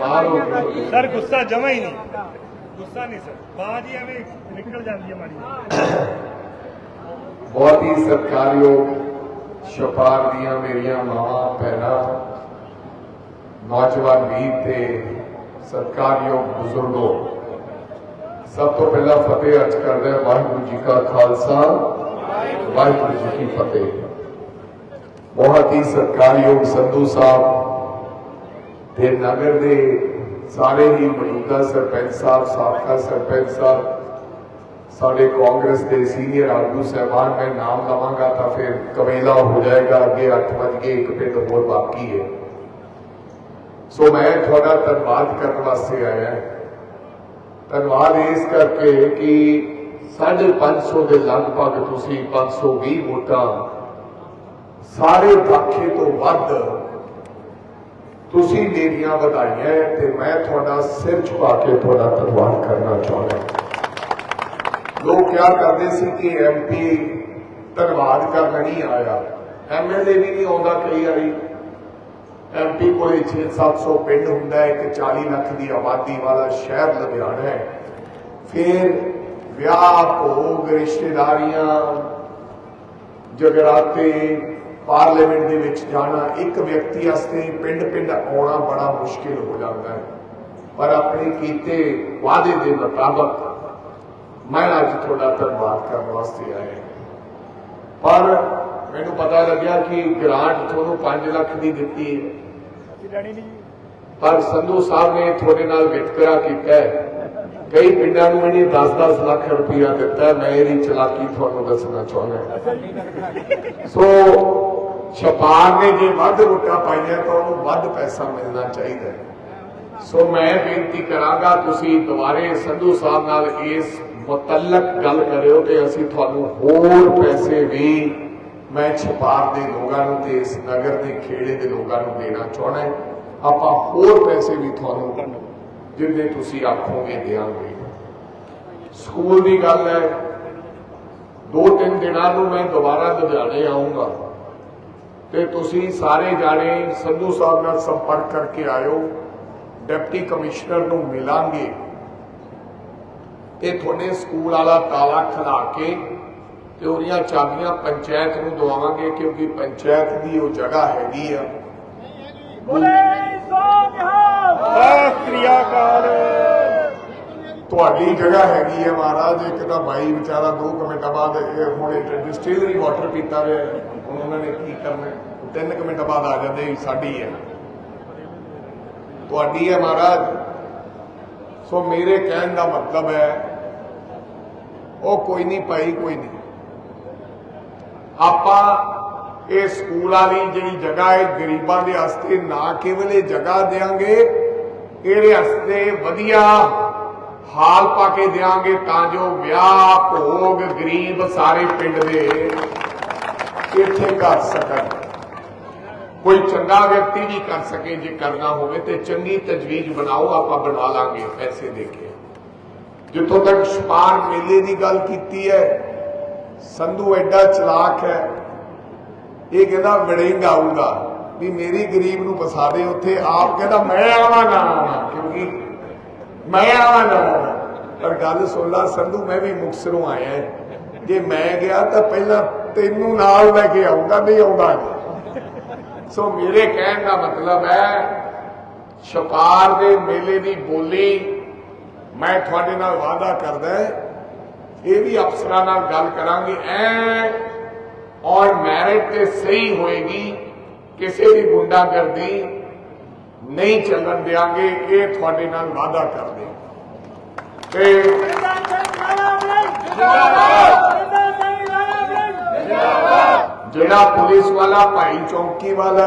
Sir ਗੁੱਸਾ ਜਮਾ ਹੀ ਨਹੀਂ। ਗੁੱਸਾ ਨਹੀਂ ਸਰ। ਬਾਜ ਹੀ ਐਵੇਂ ਨਿਕਲ ਜਾਂਦੀ ਹੈ ਮਾੜੀ ਬਹੁਤ ਹੀ ਸਤਿਕਾਰਯੋਗ ਛਪਾਰ ਦੀਆਂ ਮੇਰੀਆਂ ਮਾਵਾਂ ਭੈਣਾਂ ਨੌਜਵਾਨ ਵੀਰ ਤੇ ਸਤਿਕਾਰਯੋਗ ਬਜ਼ੁਰਗੋ। ਸਭ ਤੋਂ ਪਹਿਲਾਂ ਫਤਿਹ ਅਰਜ਼ ਕਰਦੇ ਹਾਂ ਵਾਹਿਗੁਰੂ ਜੀ ਕਾ ਖਾਲਸਾ ਵਾਹਿਗੁਰੂ ਜੀ ਕੀ ਫਤਿਹ। ਬਹੁਤ ਹੀ ਸਤਿਕਾਰਯੋਗ ਸੰਧੂ ਸਾਹਿਬ ਤੇ ਨਗਰ ਦੇ ਸਾਰੇ ਹੀ ਮੌਜੂਦਾ ਸਰਪੰਚ ਸਾਹਿਬ, ਸਾਬਕਾ ਸਰਪੰਚ ਸਾਹਿਬ, ਸਾਡੇ ਕਾਂਗਰਸ ਦੇ ਸੀਨੀਅਰ ਆਗੂ ਸਹਿਬਾਨ, ਮੈਂ ਨਾਮ ਲਵਾਂਗਾ ਤਾਂ ਫਿਰ ਕਵੇਲਾ ਹੋ ਜਾਏਗਾ, ਅੱਗੇ 8 ਵਜ ਕੇ ਇੱਕ ਪਿੰਡ ਹੋਰ ਬਾਕੀ ਹੈ। ਸੋ ਮੈਂ ਤੁਹਾਡਾ ਧੰਨਵਾਦ ਕਰਨ ਵਾਸਤੇ ਆਇਆ ਧੰਨਵਾਦ ਇਸ ਕਰਕੇ ਕਿ 550 ਦੇ ਲਗਭਗ ਤੁਸੀਂ 520 ਵੋਟਾਂ ਸਾਰੇ ਦਾਖੇ ਤੋਂ ਵੱਧ ਤੁਸੀਂ ਮੇਰੀਆਂ ਵਧਾਈਆਂ ਤੇ ਮੈਂ ਤੁਹਾਡਾ ਸਿਰ ਝੁਕਾ ਕੇ ਤੁਹਾਡਾ ਧੰਨਵਾਦ ਕਰਨਾ ਚਾਹੁੰਦਾ ਲੋਕ ਕਿਹਾ ਕਰਦੇ ਸੀ ਕਿ ਐਮਪੀ ਧੰਨਵਾਦ ਕਰਨ ਨਹੀਂ ਆਇਆ। ਐਮਐਲਏ ਵੀ ਨਹੀਂ ਆਉਂਦਾ ਕਈ ਵਾਰੀ। ਐਮਪੀ ਕੋਲੇ 6-700 ਪਿੰਡ ਹੁੰਦਾ ਹੈ, ਇੱਕ 40 ਲੱਖ ਦੀ ਆਬਾਦੀ ਵਾਲਾ ਸ਼ਹਿਰ ਲੁਧਿਆਣਾ ਹੈ। ਫਿਰ ਵਿਆਹ, ਭੋਗ, ਰਿਸ਼ਤੇਦਾਰੀਆਂ, ਜਗਰਾਤੇ ਪਾਰਲੀਮੈਂਟ ਦੇ ਵਿੱਚ ਜਾਣਾ ਇੱਕ ਵਿਅਕਤੀ ਵਾਸਤੇ ਪਿੰਡ ਪਿੰਡ ਆਉਣਾ ਬੜਾ ਮੁਸ਼ਕਿਲ ਹੋ ਜਾਂਦਾ ਹੈ। ਪਰ ਆਪਣੇ ਕੀਤੇ ਵਾਅਦੇ ਦੇ ਮੁਤਾਬਕ ਮੈਂ ਅੱਜ ਤੁਹਾਡਾ ਧੰਨਵਾਦ ਕਰਨ ਵਾਸਤੇ ਆਇਆ ਪਰ ਮੈਨੂੰ ਪਤਾ ਲੱਗਿਆ ਕਿ ਗ੍ਰਾਂਟ ਤੁਹਾਨੂੰ 5 ਲੱਖ ਦੀ ਦਿੱਤੀ ਹੈ। ਪਰ ਸੰਧੂ ਸਾਹਿਬ ਨੇ ਤੁਹਾਡੇ ਨਾਲ ਵਿਤਕਰਾ ਕੀਤਾ ਹੈ। ਕਈ ਪਿੰਡਾਂ ਨੂੰ ਇਹਨੇ 10-10 ਲੱਖ ਰੁਪਇਆ ਦਿੱਤਾ ਮੈਂ ਇਹਦੀ ਚਲਾਕੀ ਤੁਹਾਨੂੰ ਦੱਸਣਾ ਚਾਹੁੰਦਾ ਸੋ ਛਪਾਰ ਨੇ ਜੇ ਵੱਧ ਵੋਟਾਂ ਪਾਈਆਂ ਤਾਂ ਉਹਨੂੰ ਵੱਧ ਪੈਸਾ ਮਿਲਣਾ ਚਾਹੀਦਾ ਸੋ ਮੈਂ ਬੇਨਤੀ ਕਰਾਂਗਾ ਤੁਸੀਂ ਦੁਬਾਰੇ ਸੰਧੂ ਸਾਹਿਬ ਨਾਲ ਇਸ ਮੁਤਲਕ ਗੱਲ ਕਰਿਓ ਤੇ ਅਸੀਂ ਤੁਹਾਨੂੰ ਹੋਰ ਪੈਸੇ ਵੀ ਮੈਂ ਛਪਾਰ ਦੇ ਲੋਕਾਂ ਨੂੰ ਤੇ ਇਸ ਨਗਰ ਦੇ ਖੇੜੇ ਦੇ ਲੋਕਾਂ ਨੂੰ ਦੇਣਾ ਚਾਹਣਾ ਆਪਾਂ ਹੋਰ ਪੈਸੇ ਵੀ ਤੁਹਾਨੂੰ ਜਿੰਨੇ ਤੁਸੀਂ ਆਖੋਗੇ ਦੇਵਾਂਗੇ ਸਕੂਲ ਦੀ ਗੱਲ ਹੈ, ਦੋ ਤਿੰਨ ਦਿਨਾਂ ਨੂੰ ਮੈਂ ਦੁਬਾਰਾ ਲੁਧਿਆਣੇ ਆਉਂਗਾ ਤੇ ਤੁਸੀਂ ਸਾਰੇ ਜਾਣੇ ਸੰਧੂ ਸਾਹਿਬ ਨਾਲ ਸੰਪਰਕ ਕਰਕੇ ਆਇਓ। ਡਿਪਟੀ ਕਮਿਸ਼ਨਰ ਨੂੰ ਮਿਲਾਂਗੇ। ਤੇ ਤੁਹਾਡੇ ਸਕੂਲ ਵਾਲਾ ਤਾਲਾ ਖਲਾ ਕੇ ਤੇ ਉਹਦੀਆਂ ਚਾਬੀਆਂ ਪੰਚਾਇਤ ਨੂੰ ਦਵਾਵਾਂਗੇ ਕਿਉਂਕਿ ਪੰਚਾਇਤ ਦੀ ਉਹ ਜਗ੍ਹਾ ਹੈਗੀ ਆ। ਸਤਿ ਸ੍ਰੀ ਅਕਾਲ। ਤੁਹਾਡੀ ਜਗ੍ਹਾ ਹੈਗੀ ਹੈ ਮਹਾਰਾਜ ਇੱਕ ਤਾਂ ਭਾਈ ਵਿਚਾਰਾ 2 ਮਿੰਟਾਂ ਬਾਅਦ ਇਹ ਹੁਣ ਡਿਸਟਿਲਰੀ ਵਾਟਰ ਪੀਤਾ ਹੁਣ ਉਹਨਾਂ ਨੇ ਕੀ ਕਰਨਾ? ਤਿੰਨ ਕੁ ਮਿੰਟ ਬਾਅਦ ਆ ਜਾਂਦੇ ਸਾਡੀ ਹੈ। ਤੁਹਾਡੀ ਹੈ ਮਹਾਰਾਜ। ਸੋ ਮੇਰੇ ਕਹਿਣ ਦਾ ਮਤਲਬ ਹੈ, ਉਹ ਕੋਈ ਨਹੀਂ ਭਾਈ, ਕੋਈ ਨਹੀਂ। ਆਪਾਂ ਇਹ ਸਕੂਲ ਵਾਲੀ ਜਿਹੜੀ ਜਗ੍ਹਾ ਹੈ, ਗਰੀਬਾਂ ਦੇ ਵਾਸਤੇ ਨਾ ਕੇਵਲ ਇਹ ਜਗ੍ਹਾ ਦੇਾਂਗੇ ਇਹਦੇ ਵਾਸਤੇ ਵਧੀਆ ਹਾਲ ਪਾ ਕੇ ਦੇਾਂਗੇ ਤਾਂ ਜੋ ਵਿਆਹ, ਭੋਗ, ਗਰੀਬ ਸਾਰੇ ਪਿੰਡ ਦੇ ਇੱਥੇ ਕਰ ਸਕਣ। ਕੋਈ ਚੰਗਾ ਵਿਅਕਤੀ ਨਹੀਂ ਕਰ ਸਕੇ, ਜੇ ਕਰਨਾ ਹੋਵੇ ਤੇ ਚੰਗੀ ਤਜਵੀਜ਼ ਬਣਾਓ, ਆਪਾਂ ਬਣਾ ਲਾਂਗੇ, ਪੈਸੇ ਦੇ ਕੇ। ਜਿੱਥੋਂ ਤੱਕ ਛਪਾਰ ਮੇਲੇ ਦੀ ਗੱਲ ਕੀਤੀ ਹੈ, ਸੰਧੂ ਐਡਾ ਚਲਾਕ ਹੈ, ਇਹ ਕਹਿੰਦਾ ਵੜਿੰਗ ਆਊਗਾ। ਵੀ ਮੇਰੀ ਗਰੀਬ ਨੂੰ ਫਸਾ ਦੇ, ਉੱਥੇ ਆਪ ਕਹਿੰਦਾ, ਮੈਂ ਆਵਾਂ ਨਾ ਆਵਾਂ ਕਿਉਂਕਿ ਮੈਂ ਆਵਾਂ ਨਾ ਆਵਾਂ ਪਰ ਗੱਲ ਸੁਣ ਲਾ, ਸੰਧੂ, ਮੈਂ ਵੀ ਮੁਕਸਰੋਂ ਆਇਆ। ਜੇ ਮੈਂ ਗਿਆ ਤਾਂ ਪਹਿਲਾਂ ਤੈਨੂੰ ਨਾਲ ਲੈ ਕੇ ਆਉਂਗਾ ਨਹੀਂ ਆਉਂਦਾ ਸੋ ਮੇਰੇ ਕਹਿਣ ਦਾ ਮਤਲਬ ਹੈ ਛਪਾਰ ਦੇ ਮੇਲੇ ਦੀ ਬੋਲੀ ਮੈਂ ਤੁਹਾਡੇ ਨਾਲ ਵਾਅਦਾ ਕਰਦਾ ਇਹ ਵੀ ਅਫਸਰਾਂ ਨਾਲ ਗੱਲ ਕਰਾਂਗੇ। ਐ ਔਰ ਮੈਰਿਟ ਤੇ ਸਹੀ ਹੋਏਗੀ ਕਿਸੇ ਦੀ ਗੁੰਡਾਗਰਦੀ ਨਹੀਂ ਚੱਲਣ ਦਿਆਂਗੇ ਇਹ ਤੁਹਾਡੇ ਨਾਲ ਵਾਅਦਾ ਕਰਦੇ ਤੇ ਜਿਹੜਾ ਪੁਲਿਸ ਵਾਲਾ ਭਾਈ ਚੌਂਕੀ ਵਾਲਾ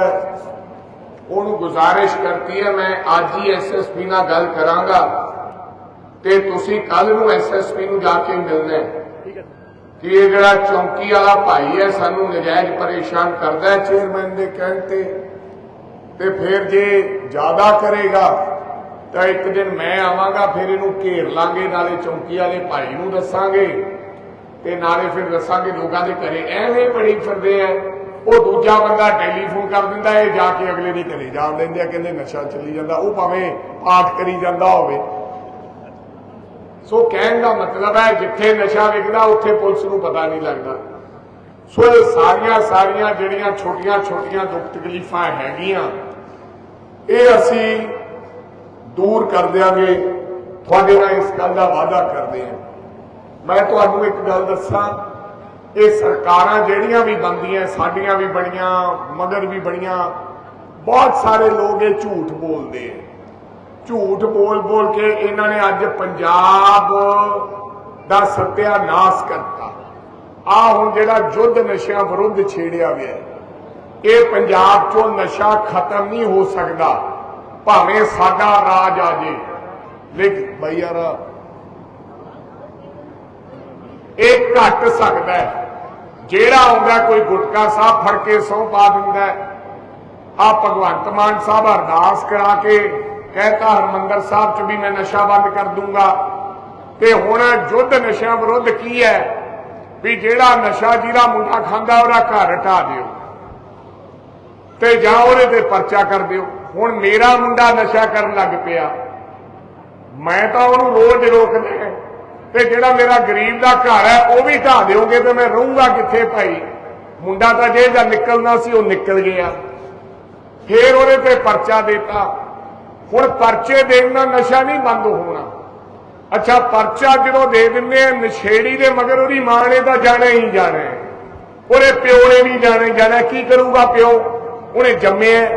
ਉਹਨੂੰ ਗੁਜ਼ਾਰਿਸ਼ ਕਰਤੀ ਹੈ ਮੈਂ ਅੱਜ ਹੀ ਐਸਐਸਪੀ ਨਾਲ ਗੱਲ ਕਰਾਂਗਾ ਤੇ ਤੁਸੀਂ ਕੱਲ ਨੂੰ ਐਸਐਸਪੀ ਨੂੰ ਜਾ ਕੇ ਮਿਲਣਾ ਹੈ। ਕਿ ਇਹ ਜਿਹੜਾ ਚੌਂਕੀ ਵਾਲਾ ਭਾਈ ਹੈ ਸਾਨੂੰ ਨਜਾਇਜ਼ ਪਰੇਸ਼ਾਨ ਕਰਦਾ ਹੈ ਚੇਅਰਮੈਨ ਦੇ ਕਹਿਣ ਤੇ। ਤੇ ਫਿਰ ਜੇ ਜ਼ਿਆਦਾ ਕਰੇਗਾ ਤਾਂ ਇੱਕ ਦਿਨ ਮੈਂ ਆਵਾਂਗਾ ਫਿਰ ਇਹਨੂੰ ਘੇਰ ਲਾਂਗੇ ਨਾਲੇ ਚੌਂਕੀ ਵਾਲੇ ਭਾਈ ਨੂੰ ਦੱਸਾਂਗੇ। ਤੇ ਨਾਲੇ ਫਿਰ ਦੱਸਾਂਗੇ ਲੋਕਾਂ ਦੇ ਘਰੇ, ਐਵੇਂ ਬੜੀ ਫਿਰਦੇ ਆ। ਉਹ ਦੂਜਾ ਬੰਦਾ ਟੈਲੀਫੋਨ ਕਰ ਦਿੰਦਾ, ਇਹ ਜਾ ਕੇ ਅਗਲੇ ਦੇ ਘਰੇ ਜਾ ਲੈਂਦੇ ਆ, ਕਹਿੰਦੇ ਨਸ਼ਾ ਚੱਲੀ ਜਾਂਦਾ, ਉਹ ਭਾਵੇਂ ਪਾਠ ਕਰੀ ਜਾਂਦਾ ਹੋਵੇ। ਸੋ ਕਹਿਣ ਦਾ ਮਤਲਬ ਹੈ, ਜਿੱਥੇ ਨਸ਼ਾ ਵਿਕਦਾ, ਉੱਥੇ ਪੁਲਿਸ ਨੂੰ ਪਤਾ ਨਹੀਂ ਲੱਗਦਾ। ਸੋ ਇਹ ਸਾਰੀਆਂ ਸਾਰੀਆਂ ਜਿਹੜੀਆਂ ਛੋਟੀਆਂ ਛੋਟੀਆਂ ਦੁੱਖ ਤਕਲੀਫਾਂ ਹੈਗੀਆਂ, ਇਹ ਅਸੀਂ ਦੂਰ ਕਰ ਦਿਆਂਗੇ ਤੁਹਾਡੇ ਨਾਲ ਇਸ ਗੱਲ ਦਾ ਵਾਅਦਾ ਕਰਦੇ ਹਾਂ। ਮੈਂ ਤੁਹਾਨੂੰ ਇੱਕ ਗੱਲ ਦੱਸਾਂ, ਇਹ ਸਰਕਾਰਾਂ ਜਿਹੜੀਆਂ ਵੀ ਬਣਦੀਆਂ ਸਾਡੀਆਂ ਵੀ ਬਣੀਆਂ, ਮਗਰ ਵੀ ਬਣੀਆਂ, ਬਹੁਤ ਸਾਰੇ ਲੋਕ ਇਹ ਝੂਠ ਬੋਲਦੇ ਆ। ਝੂਠ ਬੋਲ ਬੋਲ ਕੇ ਇਹਨਾਂ ਨੇ ਅੱਜ ਪੰਜਾਬ ਦਾ ਸੱਤਿਆਨਾਸ਼ ਕਰਤਾ। ਆ ਹੁਣ ਜਿਹੜਾ ਯੁੱਧ ਨਸ਼ਿਆਂ ਵਿਰੁੱਧ ਛੇੜਿਆ ਗਿਆ ਇਹ ਪੰਜਾਬ ਚੋਂ ਨਸ਼ਾ ਖਤਮ ਨਹੀਂ ਹੋ ਸਕਦਾ, ਭਾਵੇਂ ਸਾਡਾ ਰਾਜ ਆ ਜੇ। ਲੇਕਿਨ ਬਈ ਯਾਰ ਇਹ ਘਟ ਸਕਦਾ ਹੈ। ਜਿਹੜਾ ਆਉਂਦਾ ਕੋਈ ਗੁਟਕਾ ਸਾਹਿਬ ਫੜ ਕੇ ਸਹੁੰ ਪਾ ਦਿੰਦਾ ਆ ਭਗਵੰਤ ਮਾਨ ਸਾਹਿਬ ਅਰਦਾਸ ਕਰਾ ਕੇ ਕਹਿਤਾ, ਹਰਮੰਦਰ ਸਾਹਿਬ ਚ ਵੀ ਮੈਂ ਨਸ਼ਾ ਬੰਦ ਕਰ ਦੂੰਗਾ। ਤੇ ਹੁਣ ਯੁੱਧ ਨਸ਼ਿਆਂ ਵਿਰੁੱਧ ਕੀ ਹੈ? ਵੀ ਜਿਹੜਾ ਨਸ਼ਾ ਜਿਹਦਾ ਮੁੰਡਾ ਖਾਂਦਾ, ਉਹਦਾ ਘਰ ਹਟਾ ਦਿਓ। ਤੇ ਜਾਂ ਉਹਦੇ ਤੇ ਪਰਚਾ ਕਰ ਦਿਓ। ਹੁਣ ਮੇਰਾ ਮੁੰਡਾ ਨਸ਼ਾ ਕਰਨ ਲੱਗ ਪਿਆ। ਮੈਂ ਤਾਂ ਉਹਨੂੰ ਰੋਜ਼ ਰੋਕਦਾ ਤੇ ਜਿਹੜਾ ਮੇਰਾ ਗਰੀਬ ਦਾ ਘਰ ਹੈ, ਉਹ ਵੀ ਢਾ ਦਿਓਗੇ ਤੇ ਮੈਂ ਰਹੂੰਗਾ ਕਿੱਥੇ ਭਾਈ? ਮੁੰਡਾ ਤਾਂ ਜੇ ਨਿਕਲਣਾ ਸੀ, ਉਹ ਨਿਕਲ ਗਿਆ। ਫੇਰ ਉਹਦੇ ਤੇ ਪਰਚਾ ਦਿੱਤਾ। ਹੁਣ ਪਰਚੇ ਦੇਣ ਦਾ ਨਸ਼ਾ ਨਹੀਂ ਬੰਦ ਹੋਣਾ। ਅੱਛਾ, ਪਰਚਾ ਜਦੋਂ ਦੇ ਦਿੰਦੇ ਆ, ਨਸ਼ੇੜੀ ਦੇ ਮਗਰ ਉਹਦੀ ਮਾਂ ਨੇ ਤਾਂ ਜਾਣਾ ਹੀ ਜਾਣਾ ਉਹਦੇ ਪਿਓ ਨੇ ਵੀ ਜਾਣਾ ਜਾਣਾ ਕੀ ਕਰੂਗਾ ਪਿਓ? ਉਹਨੇ ਜੰਮਿਆ